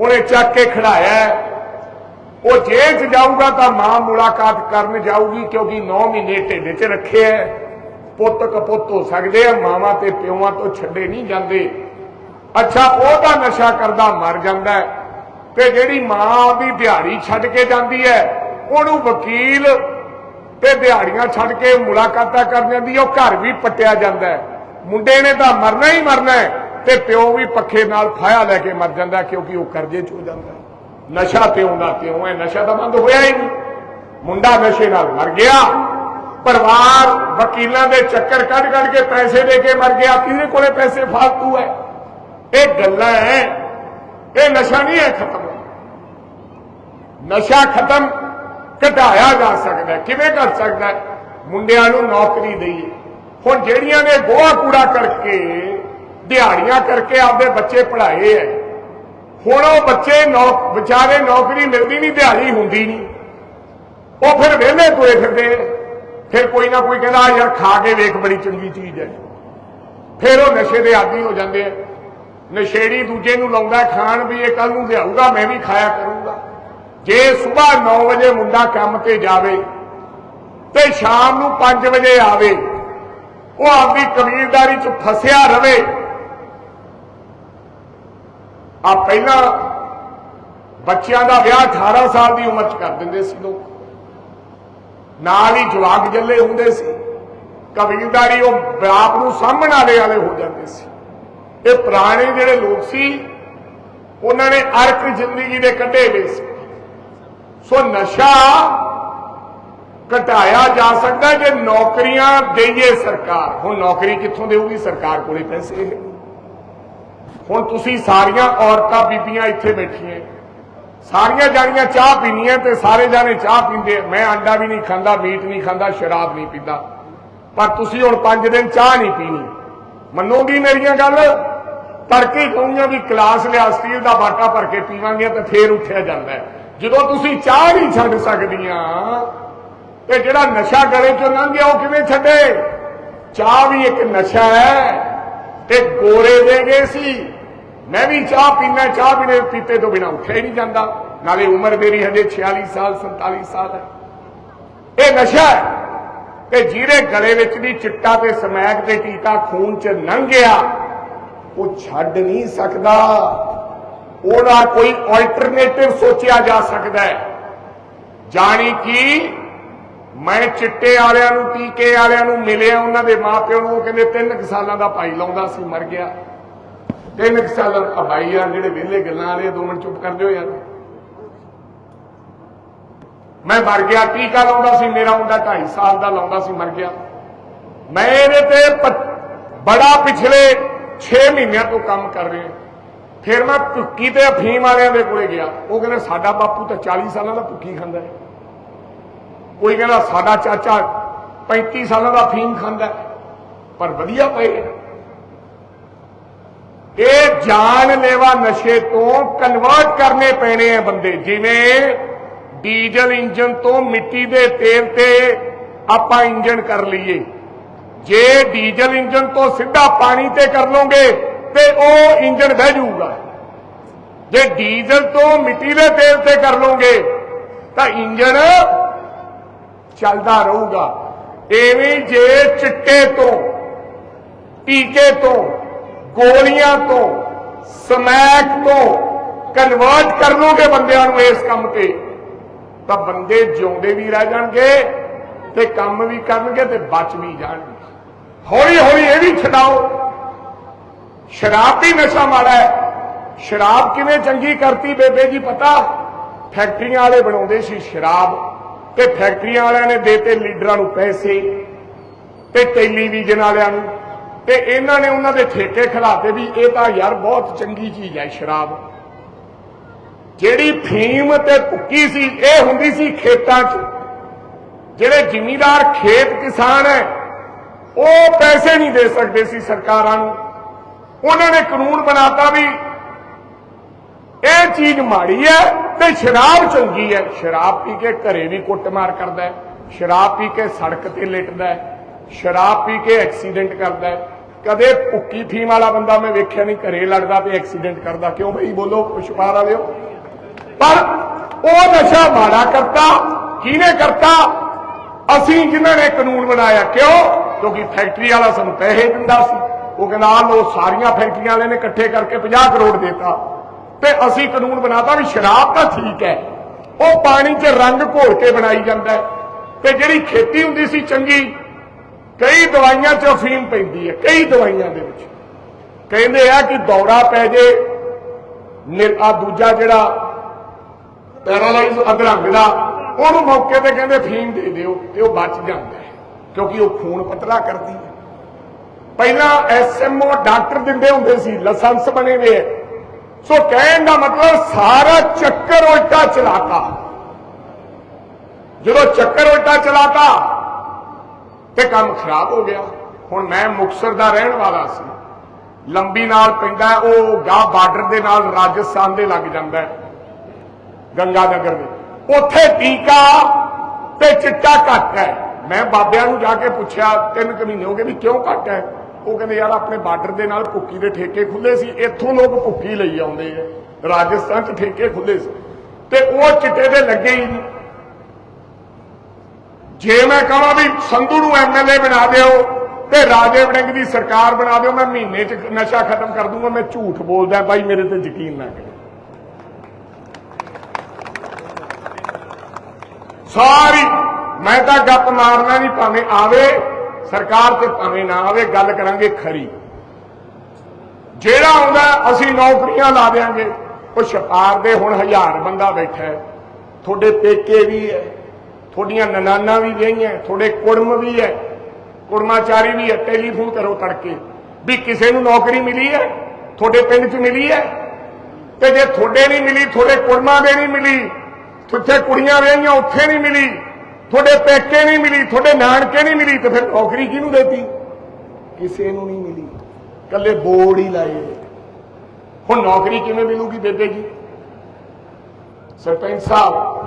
ਉਹਨੇ ਚੱਕ ਕੇ ਖੜਾਇਆ ਉਹ ਜੇਲ੍ਹ 'ਚ ਜਾਊਗਾ ਤਾਂ ਮਾਂ ਮੁਲਾਕਾਤ ਕਰਨ ਜਾਊਗੀ ਕਿਉਂਕਿ 9 ਮਹੀਨੇ ਢਿੱਡ 'ਚ ਰੱਖਿਆ ਹੈ। ਪੁੱਤ ਕਪੁੱਤ ਹੋ ਸਕਦੇ ਆ ਮਾਵਾਂ ਤੇ ਪਿਓਾਂ ਤੋਂ ਛੱਡੇ ਨਹੀਂ ਜਾਂਦੇ। ਅੱਛਾ ਉਹ ਤਾਂ ਨਸ਼ਾ ਕਰਦਾ ਮਰ ਜਾਂਦਾ ਤੇ ਜਿਹੜੀ ਮਾਂ ਉਹਦੀ ਦਿਹਾੜੀ ਛੱਡ ਕੇ ਜਾਂਦੀ ਹੈ ਉਹਨੂੰ ਵਕੀਲ ਤੇ ਦਿਹਾੜੀਆਂ ਛੱਡ ਕੇ ਮੁਲਾਕਾਤਾਂ ਕਰਨ ਜਾਂਦੀ ਉਹ ਘਰ ਵੀ ਪੱਟਿਆ ਜਾਂਦਾ ਹੈ ਮੁੰਡੇ ਨੇ ਤਾਂ ਮਰਨਾ ਹੀ ਮਰਨਾ ਹੈ ਤੇ ਪਿਓ ਵੀ ਪੱਖੇ ਨਾਲ ਫਾਇਆ ਲੈ ਕੇ ਮਰ ਜਾਂਦਾ ਕਿਉਂਕਿ ਉਹ ਕਰਜ਼ੇ 'ਚ ਹੋ ਜਾਂਦਾ ਨਸ਼ਾ ਪਿਓ ਦਾ ਕਿਉਂ ਹੈ? ਨਸ਼ਾ ਤਾਂ ਬੰਦ ਹੋਇਆ ਹੀ ਨਹੀਂ। ਮੁੰਡਾ ਨਸ਼ੇ ਨਾਲ ਮਰ ਗਿਆ। ਪਰਿਵਾਰ ਵਕੀਲਾਂ ਦੇ ਚੱਕਰ ਕੱਢ ਕੱਢ ਕੇ ਪੈਸੇ ਦੇ ਕੇ ਮਰ ਗਿਆ। ਕਿਹਦੇ ਕੋਲੇ ਪੈਸੇ? ਫਾਲਤੂ ਹੈ। ਇਹ ਗੱਲਾਂ ਹੈ। ਇਹ ਨਸ਼ਾ ਨਹੀਂ ਹੈ ਖਤਮ। ਨਸ਼ਾ ਖਤਮ ਘਟਾਇਆ ਜਾ ਸਕਦਾ ਕਿਵੇਂ ਕਰ ਸਕਦਾ ਮੁੰਡਿਆਂ ਨੂੰ ਨੌਕਰੀ ਦੇਈਏ। ਹੁਣ ਜਿਹੜੀਆਂ ਨੇ ਗੋਹਾ ਕੂੜਾ ਕਰਕੇ, ਦਿਹਾੜੀਆਂ ਕਰਕੇ ਆਪਦੇ ਬੱਚੇ ਪੜ੍ਹਾਏ ਐ ਹੁਣ ਉਹ ਬੱਚੇ ਨੌਕ ਵਿਚਾਰੇ ਨੌਕਰੀ ਮਿਲਦੀ ਨਹੀਂ, ਦਿਹਾੜੀ ਹੁੰਦੀ ਨਹੀਂ। ਉਹ ਫਿਰ ਵਿਹਲੇ ਕੋਏ ਫਿਰਦੇ ਫਿਰ ਕੋਈ ਨਾ ਕੋਈ ਕਹਿੰਦਾ ਯਾਰ ਖਾ ਕੇ ਵੇਖ, ਬੜੀ ਚੰਗੀ ਚੀਜ਼ ਹੈ। ਫਿਰ ਉਹ ਨਸ਼ੇ ਦੇ ਆਦੀ ਹੋ ਜਾਂਦੇ ਆ। ਨਸ਼ੇੜੀ ਦੂਜੇ ਨੂੰ ਲਾਉਂਦਾ ਖਾਣ ਵੀ, ਇਹ ਕੱਲ ਨੂੰ ਲਿਆਊਗਾ, ਮੈਂ ਵੀ ਖਾਇਆ ਕਰੂੰਗਾ। ਜੇ ਸਵੇਰ 9 ਵਜੇ ਮੁੰਡਾ ਕੰਮ ਤੇ ਜਾਵੇ ਤੇ ਸ਼ਾਮ ਨੂੰ 5 ਵਜੇ ਆਵੇ, ਉਹ ਆਪਦੀ ਕਬੀਲਦਾਰੀ ਚ ਫਸਿਆ ਰਵੇ ਆ ਪਹਿਲਾਂ ਬੱਚਿਆਂ ਦਾ ਵਿਆਹ 18 ਸਾਲ ਦੀ ਉਮਰ ਚ ਕਰ ਦਿੰਦੇ ਸੀ ਲੋਕ। ਨਾਲ ਹੀ ਜਵਾਕ ਜੱਲੇ ਹੁੰਦੇ ਸੀ। ਕਬੀਲਦਾਰੀ ਉਹ ਬਾਪ ਨੂੰ ਸਾਹਮਣ ਵਾਲੇ ਵਾਲੇ ਹੋ ਜਾਂਦੇ ਸੀ। ਇਹ ਪੁਰਾਣੇ ਜਿਹੜੇ ਲੋਕ ਸੀ, ਉਹਨਾਂ ਨੇ ਅਰਕ ਜ਼ਿੰਦਗੀ ਦੇ ਕੱਢੇ ਹੋਏ ਸੀ। ਸੋ ਨਸ਼ਾ ਘਟਾਇਆ ਜਾ ਸਕਦਾ ਜੇ ਨੌਕਰੀਆਂ ਦੇਈਏ ਸਰਕਾਰ। ਹੁਣ ਨੌਕਰੀ ਕਿੱਥੋਂ ਦੇਊਗੀ? ਸਰਕਾਰ ਕੋਲੇ ਪੈਸੇ ਹੈ ਹੁਣ ਤੁਸੀਂ ਸਾਰੀਆਂ ਔਰਤਾਂ ਬੀਬੀਆਂ ਇੱਥੇ ਬੈਠੀਆਂ। ਸਾਰੀਆਂ ਜਾਣੀਆਂ ਚਾਹ ਪੀਣੀਆਂ ਤੇ ਸਾਰੇ ਜਾਣੇ ਚਾਹ ਪੀਂਦੇ। ਮੈਂ ਆਂਡਾ ਵੀ ਨਹੀਂ ਖਾਂਦਾ, ਮੀਟ ਨਹੀਂ ਖਾਂਦਾ, ਸ਼ਰਾਬ ਨਹੀਂ ਪੀਂਦਾ। ਪਰ ਤੁਸੀਂ ਹੁਣ 5 ਦਿਨ ਚਾਹ ਨਹੀਂ ਪੀਣੀ। ਮੰਨੋਗੀ ਮੇਰੀਆਂ ਗੱਲ? ਤੜਕੇ ਕਹੂੰਗਾ ਵੀ ਕਲਾਸ ਲਿਆ, ਸਟੀਲ ਦਾ ਬਾਟਾ ਭਰ ਕੇ ਪੀਵਾਂਗੇ ਤਾਂ ਫੇਰ ਉੱਠਿਆ ਜਾਂਦਾ ਜਦੋਂ ਤੁਸੀਂ ਚਾਹ ਨਹੀਂ ਛੱਡ ਸਕਦੀਆਂ, ਤੇ ਜਿਹੜਾ ਨਸ਼ਾ ਗਲੇ ਚੋਂ ਲੰਘ ਗਿਆ ਉਹ ਕਿਵੇਂ ਛੱਡੇ? ਚਾਹ ਵੀ ਇੱਕ ਨਸ਼ਾ ਹੈ ਤੇ ਗੋਰੇ ਦੇ ਗਏ ਸੀ। ਮੈਂ ਵੀ ਚਾਹ ਪੀਣਾ ਚਾਹ ਬਿਨੇ ਪੀਤੇ ਤੋਂ ਬਿਨਾ ਉੱਠਿਆ ਹੀ ਨਹੀਂ ਜਾਂਦਾ। ਨਾਲੇ ਉਮਰ ਮੇਰੀ ਹਜੇ 46 ਸਾਲ 47 ਸਾਲ ਹੈ। ਇਹ ਨਸ਼ਾ ਹੈ। ਤੇ ਜਿਹਦੇ ਗਲੇ ਵਿੱਚ ਦੀ ਚਿੱਟਾ ਤੇ ਸਮੈਕ ਤੇ ਟੀਕਾ ਖੂਨ ਚ ਲੰਘ ਗਿਆ, ਉਹ ਛੱਡ ਨਹੀਂ ਸਕਦਾ। ਉਹਦਾ ਕੋਈ ਆਲਟਰਨੇਟਿਵ ਸੋਚਿਆ ਜਾ ਸਕਦਾ ਹੈ। ਜਾਣੀ ਕਿ ਮੈਂ ਚਿੱਟੇ ਵਾਲਿਆਂ ਨੂੰ, ਟੀਕੇ ਵਾਲਿਆਂ ਨੂੰ ਮਿਲਿਆ ਉਹਨਾਂ ਦੇ ਮਾਪਿਆਂ ਨੂੰ, ਉਹ ਕਹਿੰਦੇ ਤਿੰਨ ਕੁ ਸਾਲਾਂ ਦਾ ਭਾਈ ਲਾਉਂਦਾ ਸੀ, ਮਰ ਗਿਆ। ਤਿੰਨ ਕੁ ਸਾਲਾਂ ਦਾ ਭਾਈ ਆ, ਜਿਹੜੇ ਵਿਹਲੇ ਗੱਲਾਂ ਵਾਲੇ ਦੋ ਮਿੰਟ ਚੁੱਪ ਕਰ ਦਿਓ ਯਾਰ। ਮੈਂ ਮਰ ਗਿਆ ਟੀਕਾ ਲਾਉਂਦਾ ਸੀ? ਮੇਰਾ ਮੁੰਡਾ 2.5 ਸਾਲ ਦਾ ਲਾਉਂਦਾ ਸੀ, ਮਰ ਗਿਆ। ਮੈਂ ਇਹਦੇ ਤੇ ਬੜਾ ਪਿਛਲੇ 6 ਮਹੀਨਿਆਂ ਤੋਂ ਕੰਮ ਕਰ ਰਿਹਾ। ਫਿਰ ਮੈਂ ਭੁੱਕੀ ਤੇ ਅਫੀਮ ਵਾਲਿਆਂ ਦੇ ਕੋਲੇ ਗਿਆ। ਉਹ ਕਹਿੰਦੇ, ਸਾਡਾ ਬਾਪੂ ਤਾਂ 40 ਸਾਲਾਂ ਦਾ ਭੁੱਕੀ ਖਾਂਦਾ ਹੈ। ਕੋਈ ਕਹਿੰਦਾ, ਸਾਡਾ ਚਾਚਾ 35 ਸਾਲਾਂ ਦਾ ਅਫੀਮ ਖਾਂਦਾ ਪਰ ਵਧੀਆ ਪਏ। ਇਹ ਜਾਨ ਨਸ਼ੇ ਤੋਂ ਕਨਵਰਟ ਕਰਨੇ ਪੈਣੇ ਆ ਬੰਦੇ। ਜਿਵੇਂ ਡੀਜ਼ਲ ਇੰਜਨ ਤੋਂ ਮਿੱਟੀ ਦੇ ਤੇਲ ਤੇ ਆਪਾਂ ਇੰਜਨ ਕਰ ਲਈਏ। ਜੇ ਡੀਜ਼ਲ ਇੰਜਨ ਤੋਂ ਸਿੱਧਾ ਪਾਣੀ ਤੇ ਕਰ ਲਓਗੇ, ਤੇ ਉਹ ਇੰਜਨ ਬਹਿ ਜਾਊਗਾ। ਜੇ ਡੀਜ਼ਲ ਤੋਂ ਮਿੱਟੀ ਦੇ ਤੇਲ ਤੇ ਕਰ ਲਓਗੇ, ਤਾਂ ਇੰਜਨ ਚੱਲਦਾ ਰਹੂਗਾ। ਐਵੇਂ ਜੇ ਚਿੱਟੇ ਤੋਂ, ਟੀਕੇ ਤੋਂ ਗੋਲੀਆਂ ਤੋਂ, ਸਮੈਕ ਤੋਂ ਕਨਵਰਟ ਕਰ ਲੋਗੇ ਬੰਦਿਆਂ ਨੂੰ ਇਸ ਕੰਮ ਤੇ, ਤਾਂ ਬੰਦੇ ਜਿਉਂਦੇ ਵੀ ਰਹਿ ਜਾਣਗੇ ਤੇ ਕੰਮ ਵੀ ਕਰਨਗੇ ਤੇ ਬਚ ਵੀ ਜਾਣਗੇ। ਹੌਲੀ ਹੌਲੀ ਇਹ ਵੀ ਛਡਾਓ। ਸ਼ਰਾਬ ਵੀ ਨਸ਼ਾ ਮਾੜਾ ਹੈ। ਸ਼ਰਾਬ ਕਿਵੇਂ ਚੰਗੀ ਕਰਤੀ ਬੇਬੇ ਜੀ ਪਤਾ? ਫੈਕਟਰੀਆਂ ਵਾਲੇ ਬਣਾਉਂਦੇ ਸੀ ਸ਼ਰਾਬ ਤੇ ਫੈਕਟਰੀਆਂ ਵਾਲਿਆਂ ਨੇ ਦੇਤੇ ਲੀਡਰਾਂ ਨੂੰ ਪੈਸੇ ਤੇ ਟੈਲੀਵਿਜ਼ਨ ਵਾਲਿਆਂ ਨੂੰ। ਤੇ ਇਹਨਾਂ ਨੇ ਉਹਨਾਂ ਦੇ ਠੇਕੇ ਖਿਲਾਤੇ ਵੀ ਇਹ ਤਾਂ ਯਾਰ ਬਹੁਤ ਚੰਗੀ ਚੀਜ਼ ਹੈ ਸ਼ਰਾਬ। ਜਿਹੜੀ ਫੀਮ ਤੇ ਭੁੱਕੀ ਸੀ, ਇਹ ਹੁੰਦੀ ਸੀ ਖੇਤਾਂ 'ਚ। ਜਿਹੜੇ ਜ਼ਿਮੀਦਾਰ ਖੇਤ ਕਿਸਾਨ ਹੈ, ਉਹ ਪੈਸੇ ਨਹੀਂ ਦੇ ਸਕਦੇ ਸੀ ਸਰਕਾਰਾਂ ਨੂੰ। ਉਹਨਾਂ ਨੇ ਕਾਨੂੰਨ ਬਣਾਤਾ ਵੀ ਇਹ ਚੀਜ਼ ਮਾੜੀ ਹੈ ਤੇ ਸ਼ਰਾਬ ਚੰਗੀ ਹੈ। ਸ਼ਰਾਬ ਪੀ ਕੇ ਘਰੇ ਵੀ ਕੁੱਟਮਾਰ ਕਰਦਾ ਹੈ, ਸ਼ਰਾਬ ਪੀ ਕੇ ਸੜਕ ਤੇ ਲੇਟਦਾ ਹੈ, ਸ਼ਰਾਬ ਪੀ ਕੇ ਐਕਸੀਡੈਂਟ ਕਰਦਾ ਹੈ। ਕਦੇ ਭੁੱਕੀ ਫੀਮ ਵਾਲਾ ਬੰਦਾ ਮੈਂ ਵੇਖਿਆ ਨਹੀਂ, ਘਰੇ ਲੜਦਾ ਤੇ ਐਕਸੀਡੈਂਟ ਕਰਦਾ। ਕਿਉਂ ਬਈ? ਬੋਲੋ ਪੁਸ਼ਪਾਰ ਵਾਲਿਓ ਪਰ ਉਹ ਨਸ਼ਾ ਮਾੜਾ ਕਰਤਾ। ਕਿਹਨੇ ਕਰਤਾ? ਅਸੀਂ ਜਿਨ੍ਹਾਂ ਨੇ ਕਾਨੂੰਨ ਬਣਾਇਆ, ਕਿਉਂ? ਕਿਉਂਕਿ ਫੈਕਟਰੀ ਵਾਲਾ ਸਾਨੂੰ ਪੈਸੇ ਦਿੰਦਾ ਸੀ। ਉਹ ਕਹਿੰਦਾ, ਆਹ ਲੋ ਸਾਰੀਆਂ ਫੈਕਟਰੀਆਂ ਵਾਲੇ ਨੇ ਇਕੱਠੇ ਕਰਕੇ 50 ਕਰੋੜ ਦੇਤਾ। ਤੇ ਅਸੀਂ ਕਾਨੂੰਨ ਬਣਾਤਾ ਵੀ ਸ਼ਰਾਬ ਤਾਂ ਠੀਕ ਹੈ। ਉਹ ਪਾਣੀ 'ਚ ਰੰਗ ਘੋਲ ਕੇ ਬਣਾਈ ਜਾਂਦਾ ਤੇ ਜਿਹੜੀ ਖੇਤੀ ਹੁੰਦੀ ਸੀ ਚੰਗੀ ਕਈ ਦਵਾਈਆਂ 'ਚ ਅਫੀਮ ਪੈਂਦੀ ਹੈ, ਕਈ ਦਵਾਈਆਂ ਦੇ ਵਿੱਚ। ਕਹਿੰਦੇ ਆ ਕਿ ਦੌਰਾ ਪੈ ਜੇ ਨਿਰ- ਦੂਜਾ ਜਿਹੜਾ ਪੈਰਾਲਾਈਜ਼ ਅਧਰੰਗ ਦਾ, ਉਹਨੂੰ ਮੌਕੇ ਤੇ ਕਹਿੰਦੇ ਫੀਮ ਦੇ ਦਿਓ ਤੇ ਉਹ ਬਚ ਜਾਂਦਾ ਹੈ, ਕਿਉਂਕਿ ਉਹ ਖੂਨ ਪਤਲਾ ਕਰਦੀ ਹੈ। ਪਹਿਲਾਂ ਐਸਐਮਓ ਡਾਕਟਰ ਦਿੰਦੇ ਹੁੰਦੇ ਸੀ, ਲਾਇਸੈਂਸ ਬਣੇ ਹੋਏ ਸੋ ਕਹਿਣ ਦਾ ਮਤਲਬ ਸਾਰਾ ਚੱਕਰ ਉਲਟਾ ਚਲਾਤਾ। ਜਦੋਂ ਚੱਕਰ ਉਲਟਾ ਚਲਾਤਾ ਤੇ ਕੰਮ ਖਰਾਬ ਹੋ ਗਿਆ। ਹੁਣ ਮੈਂ ਮੁਕਸਰ ਦਾ ਰਹਿਣ ਵਾਲਾ ਸੀ। ਲੰਬੀ ਨਾਲ ਪੈਂਦਾ ਉਹ ਗਾਹ ਬਾਰਡਰ ਦੇ ਨਾਲ ਰਾਜਸਥਾਨ ਦੇ ਲੱਗ ਜਾਂਦਾ ਹੈ ਗੰਗਾ ਨਗਰ ਦੇ। ਉੱਥੇ ਟੀਕਾ ਤੇ ਚਿੱਟਾ ਘੱਟ ਹੈ। ਮੈਂ ਬਾਬਿਆਂ ਨੂੰ ਜਾ ਕੇ ਪੁੱਛਿਆ, ਤਿੰਨ ਕੁ ਮਹੀਨੇ ਹੋ ਗਏ ਵੀ ਕਿਉਂ ਘੱਟ ਹੈ? ਉਹ ਕਹਿੰਦੇ, ਯਾਰ, ਆਪਣੇ ਬਾਰਡਰ ਦੇ ਨਾਲ ਭੁੱਕੀ ਦੇ ਠੇਕੇ ਖੁੱਲੇ ਸੀ। ਇੱਥੋਂ ਲੋਕ ਭੁੱਕੀ ਲਈ ਆਉਂਦੇ ਆ ਰਾਜਸਥਾਨ 'ਚ ਠੇਕੇ ਖੁੱਲੇ ਸੀ। ਤੇ ਉਹ ਚਿੱਟੇ ਦੇ ਲੱਗੇ ਹੀ ਨਹੀਂ। ਜੇ ਮੈਂ ਕਹਾਂ ਵੀ ਸੰਧੂ ਨੂੰ ਐਮਐਲਏ ਬਣਾ ਦਿਓ ਤੇ ਰਾਜੇ ਵੜਿੰਗ ਦੀ ਸਰਕਾਰ ਬਣਾ ਦਿਓ, ਮੈਂ ਮਹੀਨੇ 'ਚ ਨਸ਼ਾ ਖਤਮ ਕਰ ਦੂੰਗਾ, ਮੈਂ ਝੂਠ ਬੋਲਦਾ, ਬਾਈ ਮੇਰੇ ਤੇ ਯਕੀਨ ਨਾ ਕਰੋ ਸਾਰੀ, ਮੈਂ ਤਾਂ ਗੱਪ ਮਾਰਨਾ ਨਹੀਂ ਭਾਵੇਂ ਆਵੇ, ਸਰਕਾਰ ਤੇ ਭਾਵੇਂ ਨਾ ਆਵੇ, ਗੱਲ ਕਰਾਂਗੇ ਖਰੀ। ਜਿਹੜਾ ਆਉਂਦਾ, ਅਸੀਂ ਨੌਕਰੀਆਂ ਲਾ ਦੇਾਂਗੇ ਉਹ ਛਪਾਰ ਦੇ ਹੁਣ ਹਜ਼ਾਰ ਬੰਦਾ ਬੈਠਾ ਤੁਹਾਡੇ ਪੇਕੇ ਵੀ ਹੈ। ਤੁਹਾਡੀਆਂ ਨਨਾਨਾ ਵੀ ਗਈਆਂ ਤੁਹਾਡੇ ਕੁੜਮ ਵੀ ਹੈ। ਕੁੜਮਾਚਾਰੀ ਵੀ ਹੈ, ਟੈਲੀਫੋਨ ਕਰੋ ਤੜਕੇ। ਵੀ ਕਿਸੇ ਨੂੰ ਨੌਕਰੀ ਮਿਲੀ ਹੈ? ਤੁਹਾਡੇ ਪਿੰਡ 'ਚ ਮਿਲੀ ਹੈ? ਤੇ ਜੇ ਤੁਹਾਡੇ ਨਹੀਂ ਮਿਲੀ, ਤੁਹਾਡੇ ਕੁੜਮਾਂ ਦੇ ਨਹੀਂ ਮਿਲੀ ਜਿੱਥੇ ਕੁੜੀਆਂ ਰਹੀਆਂ ਉੱਥੇ ਨਹੀਂ ਮਿਲੀ, ਤੁਹਾਡੇ ਪੇਕੇ ਨਹੀਂ ਮਿਲੀ, ਤੁਹਾਡੇ ਨਾਨਕੇ ਨਹੀਂ ਮਿਲੀ, ਤੇ ਫਿਰ ਨੌਕਰੀ ਕਿਹਨੂੰ ਦੇਤੀ? ਕਿਸੇ ਨੂੰ ਨਹੀਂ ਮਿਲੀ। ਕੱਲੇ ਬੋਰਡ ਹੀ ਲਾਏ। ਹੁਣ ਨੌਕਰੀ ਕਿਵੇਂ ਮਿਲੂਗੀ ਬੇਬੇ ਜੀ? ਸਰਪੰਚ ਸਾਹਿਬ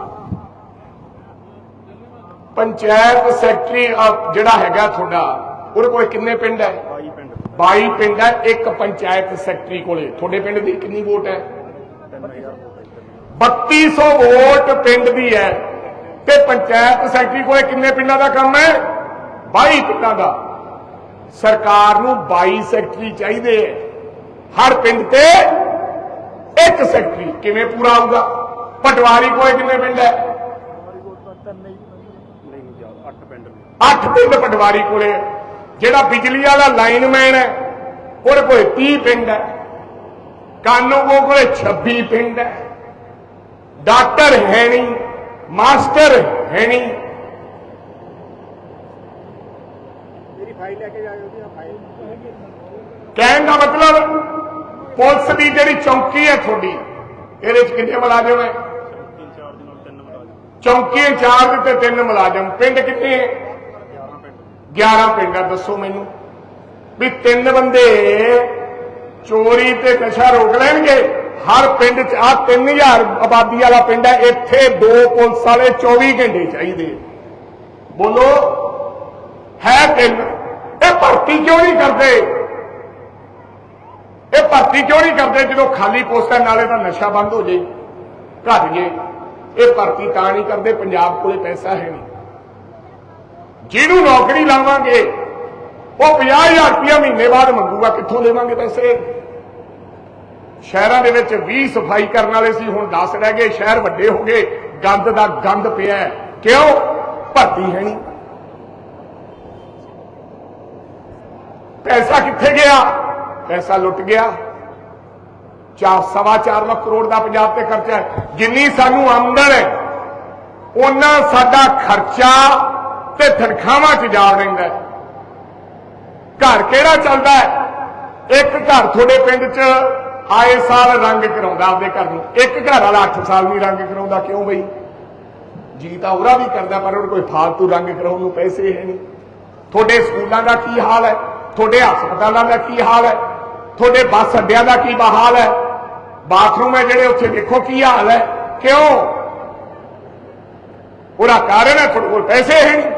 ਪੰਚਾਇਤ ਸੈਕਟਰੀ ਜਿਹੜਾ ਹੈਗਾ ਤੁਹਾਡਾ ਉਹਦੇ ਕੋਲ ਕਿੰਨੇ ਪਿੰਡ ਹੈ? 22 ਪਿੰਡ। 22 ਪਿੰਡ ਹੈ ਇੱਕ ਪੰਚਾਇਤ ਸੈਕਟਰੀ ਕੋਲੇ। ਤੁਹਾਡੇ ਪਿੰਡ ਦੀ ਕਿੰਨੀ ਵੋਟ ਹੈ? 3200 ਵੋਟ ਪਿੰਡ ਦੀ। ਹੈ। ਤੇ ਪੰਚਾਇਤ ਸੈਕਟਰੀ ਕੋਲੇ ਕਿੰਨੇ ਪਿੰਡਾਂ ਦਾ ਕੰਮ ਹੈ? 22 ਪਿੰਡਾਂ ਦਾ। ਸਰਕਾਰ ਨੂੰ 22 ਸੈਕਟਰੀ ਚਾਹੀਦੇ ਹੈ। ਹਰ ਪਿੰਡ ਤੇ ਇੱਕ ਸੈਕਟਰੀ। ਕਿਵੇਂ ਪੂਰਾ ਆਊਗਾ ਪਟਵਾਰੀ ਕੋਲੇ ਕਿੰਨੇ ਪਿੰਡ ਹੈ ਨਹੀਂ ਜ਼ਿਆਦਾ 8 ਪਿੰਡ ਨੇ ਅੱਠ ਪਿੰਡ ਪਟਵਾਰੀ ਕੋਲੇ ਹੈ। ਜਿਹੜਾ ਬਿਜਲੀ ਵਾਲਾ ਲਾਈਨਮੈਨ ਹੈ ਉਹਦੇ ਕੋਲੇ 30 ਪਿੰਡ ਹੈ। ਕਾਨੂੰਗੋ ਕੋਲੇ 26 ਪਿੰਡ ਹੈ। ਡਾਕਟਰ ਹੈ ਨਹੀਂ ਮਾਸਟਰ ਹੈ ਨਹੀਂ। ਮੇਰੀ ਫਾਈਲ ਲੈ ਕੇ ਜਾਇਓ ਜੀ ਫਾਈਲ ਕਹਿਣ ਦਾ ਮਤਲਬ ਪੁਲਿਸ ਦੀ ਜਿਹੜੀ ਚੌਕੀ ਹੈ ਤੁਹਾਡੀ ਇਹਦੇ ਚ ਕਿੰਨੇ ਮੁਲਾਜ਼ਮ ਹੈ? ਤਿੰਨ ਚਾਰ ਦਿਨ ਨਾਲ ਤਿੰਨ ਮੁਲਾਜ਼ਮ। ਚੌਕੀ ਇੰਚਾਰਜ ਤੇ ਤਿੰਨ ਮੁਲਾਜ਼ਮ। ਪਿੰਡ ਕਿੰਨੇ ਹੈ? 11 ਪਿੰਡ 11 ਪਿੰਡਾਂ ਦੱਸੋ ਮੈਨੂੰ। ਵੀ ਤਿੰਨ ਬੰਦੇ ਚੋਰੀ ਤੇ ਨਸ਼ਾ ਰੋਕ ਲੈਣਗੇ। ਹਰ ਪਿੰਡ 'ਚ ਆ 3000 ਆਬਾਦੀ ਵਾਲਾ ਪਿੰਡ ਹੈ। ਇੱਥੇ ਦੋ ਪੁਲਿਸ ਵਾਲੇ 24 ਘੰਟੇ ਚਾਹੀਦੇ। ਬੋਲੋ, ਹੈ ਤਿੰਨ। ਇਹ ਭਰਤੀ ਕਿਉਂ ਨਹੀਂ ਕਰਦੇ? ਇਹ ਭਰਤੀ ਕਿਉਂ ਨਹੀਂ ਕਰਦੇ ਜਦੋਂ ਖਾਲੀ ਪੋਸਟਾਂ ਨਾਲੇ ਤਾਂ ਨਸ਼ਾ ਬੰਦ ਹੋ ਜੇ, ਘਟ ਜੇ। ਇਹ ਭਰਤੀ ਤਾਂ ਨਹੀਂ ਕਰਦੇ, ਪੰਜਾਬ ਕੋਲੇ ਪੈਸਾ ਹੈ ਨਹੀਂ। ਜਿਹਨੂੰ ਨੌਕਰੀ ਲਾਵਾਂਗੇ, ਉਹ 50000 ਰੁਪਇਆ ਮਹੀਨੇ ਬਾਅਦ ਮੰਗੂਗਾ, ਕਿੱਥੋਂ ਦੇਵਾਂਗੇ ਪੈਸੇ? ਸ਼ਹਿਰਾਂ ਦੇ ਵਿੱਚ 20 ਸਫ਼ਾਈ ਕਰਨ ਵਾਲੇ ਸੀ, ਹੁਣ 10 ਰਹਿ ਗਏ, ਸ਼ਹਿਰ ਵੱਡੇ ਹੋ ਗਏ, ਗੰਦ ਦਾ ਗੰਦ ਪਿਆ ਕਿਉਂ? ਭਰਤੀ ਹੈ ਨਹੀਂ। ਪੈਸਾ ਕਿੱਥੇ ਗਿਆ? ਪੈਸਾ ਲੁੱਟ ਗਿਆ। ਚਾਰ, ਸਵਾ ਚਾਰ ਲੱਖ ਕਰੋੜ ਦਾ ਪੰਜਾਬ ਤੇ ਖਰਚਾ ਜਿੰਨੀ ਸਾਨੂੰ ਆਮਦਨ ਹੈ, ਉਹਨਾਂ ਸਾਡਾ ਖਰਚਾ ਤੇ ਤਨਖਾਹਾਂ 'ਚ ਜਾ ਰਹਿੰਦਾ ਘਰ ਕਿਹੜਾ ਚੱਲਦਾ ਇੱਕ ਘਰ ਤੁਹਾਡੇ ਪਿੰਡ 'ਚ ਆਏ ਸਾਲ ਰੰਗ ਕਰਾਉਂਦਾ ਆਪਦੇ ਘਰ ਨੂੰ। ਇੱਕ ਘਰ ਵਾਲਾ 8 ਸਾਲ ਨਹੀਂ ਰੰਗ ਕਰਾਉਂਦਾ, ਕਿਉਂ ਬਈ? ਜੀ ਤਾਂ ਉਹਰਾ ਵੀ ਕਰਦਾ, ਪਰ ਉਹ ਕੋਈ ਫਾਲਤੂ ਰੰਗ ਕਰਾਉਣ ਨੂੰ ਪੈਸੇ ਹੈ ਨਹੀਂ। ਤੁਹਾਡੇ ਸਕੂਲਾਂ ਦਾ ਕੀ ਹਾਲ ਹੈ? ਤੁਹਾਡੇ ਹਸਪਤਾਲਾਂ ਦਾ ਕੀ ਹਾਲ ਹੈ? ਤੁਹਾਡੇ ਬੱਸ ਅੱਡਿਆਂ ਦਾ ਕੀ ਬਹਾਲ ਹੈ? ਬਾਥਰੂਮ ਹੈ ਜਿਹੜੇ ਉੱਥੇ ਦੇਖੋ ਕੀ ਹਾਲ ਹੈ? ਕਿਉਂ? ਉਹਦਾ ਕਾਰਨ ਹੈ, ਤੁਹਾਡੇ ਕੋਲ ਪੈਸੇ ਹੈ ਨਹੀਂ।